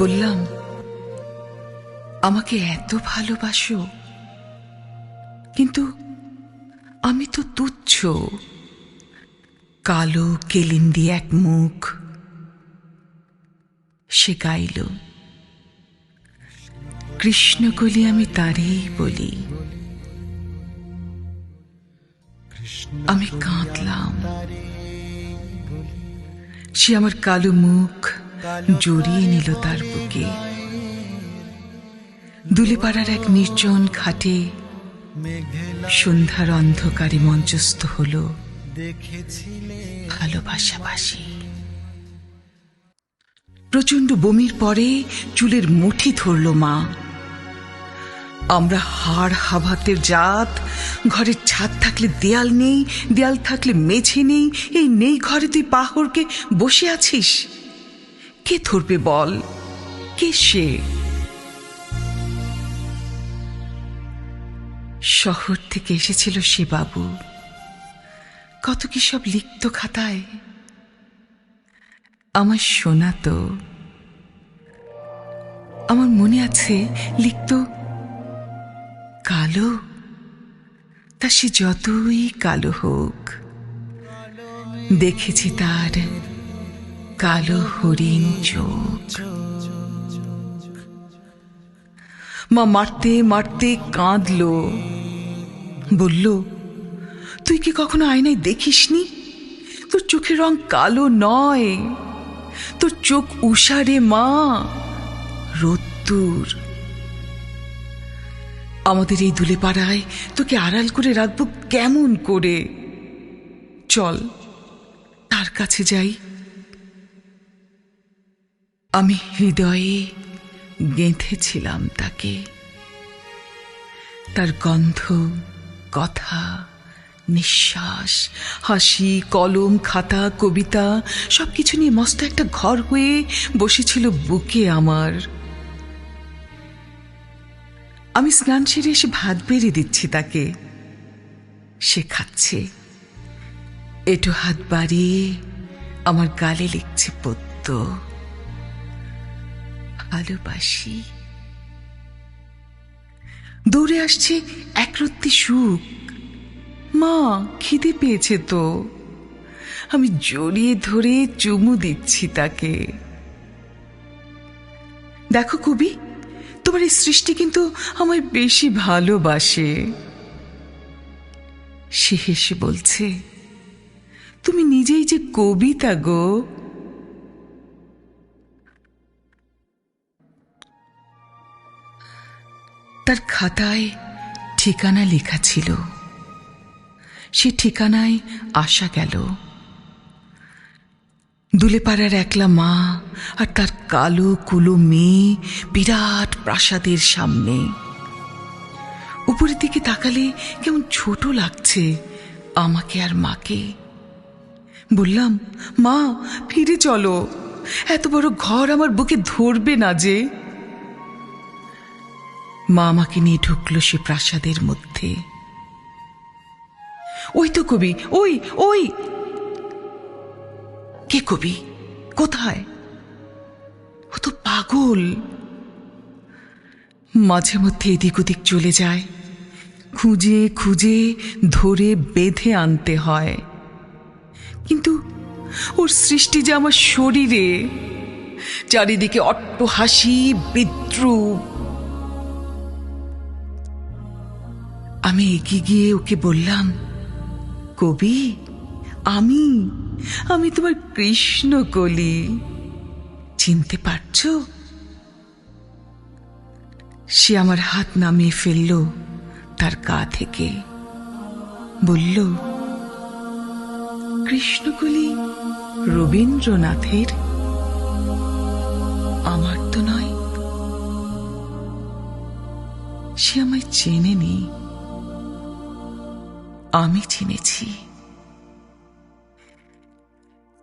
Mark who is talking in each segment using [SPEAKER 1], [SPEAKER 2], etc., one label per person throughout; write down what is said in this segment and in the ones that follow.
[SPEAKER 1] বললাম, আমাকে এত ভালোবাসো, কিন্তু আমি তো তুচ্ছ। কালো কেলিন্দি এক মুখ সে গাইল কৃষ্ণকলি আমি তারই বলি। আমি কাঁদলাম। সে আমার কালো মুখ জড়িয়ে নিল তার বুকে। দুলেপাড়ার এক নির্জন খাটে সন্ধ্যার অন্ধকারে মঞ্চস্থ হল ভালোবাসাবাসী। প্রচণ্ড বমির পরে চুলের মুঠি ধরল মা। আমরা হাড় হাভাতের জাত, ঘরের ছাদ থাকলে দেয়াল নেই, দেয়াল থাকলে মেঝে নেই, এই নেই ঘরে তুই পাহড়কে বসে আছিস? কে ধরবে বল? কে সে? শহর থেকে এসেছিল সে বাবু কত কি সব লিখত খাতায়। আমার শোনা তো। আমার মনে আছে লিখত কালো। তা সে যতই কালো হোক, দেখেছি তার কালো হরিণ চোখ। মা মারতে মারতে কাঁদলো। বলল, তুই কি কখনো আয়নায় দেখিসনি? তোর চোখের রং কালো নয়। তোর চোখ উষারে মা, রোদ্দুর। আমাদের এই দুলে পাড়ায় তোকে আড়াল করে রাখব কেমন করে? চল, তার কাছে যাই। আমি হৃদয়ে গেঁথেছিলাম তাকে। তার গন্ধ, কথা, নিঃশ্বাস, হাসি, কলম, খাতা, কবিতা সব কিছু নিয়ে মস্ত একটা ঘর হয়ে বসেছিল বুকে আমার। আমি স্নান সেরে এসে ভাত বেড়ে দিচ্ছি তাকে। সে খাচ্ছে। এটো হাত বাড়িয়ে আমার গালে লিখছে পদ্য। ভালোবাসি দৌড়ে আসছে একরত্তি সুখ। মা, খিদে পেয়েছে তো। আমি জড়িয়ে ধরে চুমু দিচ্ছি তাকে। দেখো কবি, তোমার এই সৃষ্টি কিন্তু আমায় বেশি ভালোবাসে। সে হেসে বলছে, তুমি নিজেই যে কবিতা গো। তার খাতায় ঠিকানা লেখা ছিল। সে ঠিকানায় আসা গেল। দুলেপাড়ার একলা মা আর তার কালো কুলো মেয়ে বিরাট প্রাসাদের সামনে। উপরের দিকে তাকালে কেমন ছোট লাগছে আমাকে আর মাকে। বললাম, মা, ফিরে চলো। এত বড় ঘর আমার বুকে ধরবে না যে। মা আমাকে নিয়ে ঢুকলো সে প্রাসাদের মধ্যে। ওই তো কবি, ওই ওই। কে কবি? কোথায়? ও তো পাগল। মাঝে মধ্যে এদিক ওদিক চলে যায়। খুঁজে খুঁজে, ধরে বেঁধে আনতে হয়। কিন্তু ওর সৃষ্টি যে আমার শরীরে, চারিদিকে অট্ট হাসি বিদ্রুপ। আমি এগিয়ে গিয়ে ওকে বললাম, কবি, আমি আমি তোমার কৃষ্ণ কলি। চিনতে পারছ? সে আমার হাত নামিয়ে ফেলল তার গা থেকে। বলল কৃষ্ণকলি রবীন্দ্রনাথের? আমার তো নয়। সে আমায় চেনেনি। আমি চিনেছি।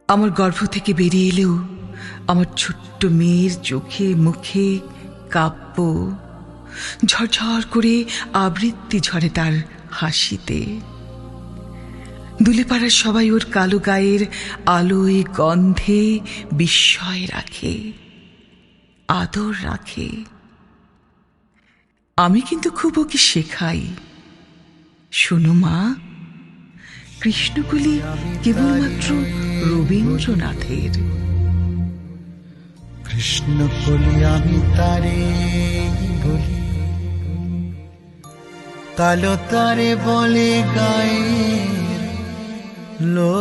[SPEAKER 1] আমার গর্ভ থেকে বেরিয়ে এলেও আমার ছোট্ট মেয়ের চোখে মুখে কাব্য ঝরঝর করে আবৃত্তি ঝরে তার হাসিতে। দুলেপাড়ার সবাই ওর কালো গায়ের আলোয় গন্ধে বিস্ময় রাখে, আদর রাখে। আমি কিন্তু খুব ওকে শেখাই। শোনো মা, কৃষ্ণকলি কেবলমাত্র রবীন্দ্রনাথের।
[SPEAKER 2] কৃষ্ণ বলি আমি তারে বলি, কালো তারে বলে গায়ের লো,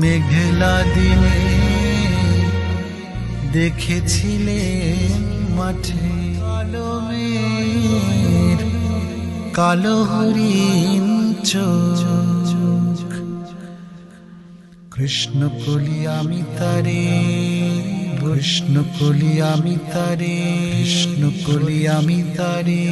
[SPEAKER 2] মেঘলা দিনে দেখেছিলেন মাঠে। কালো হরিণ চোখ। কৃষ্ণ কলি আমি তারে, কৃষ্ণ কলি আমি তারে, কৃষ্ণ কলি আমি তারে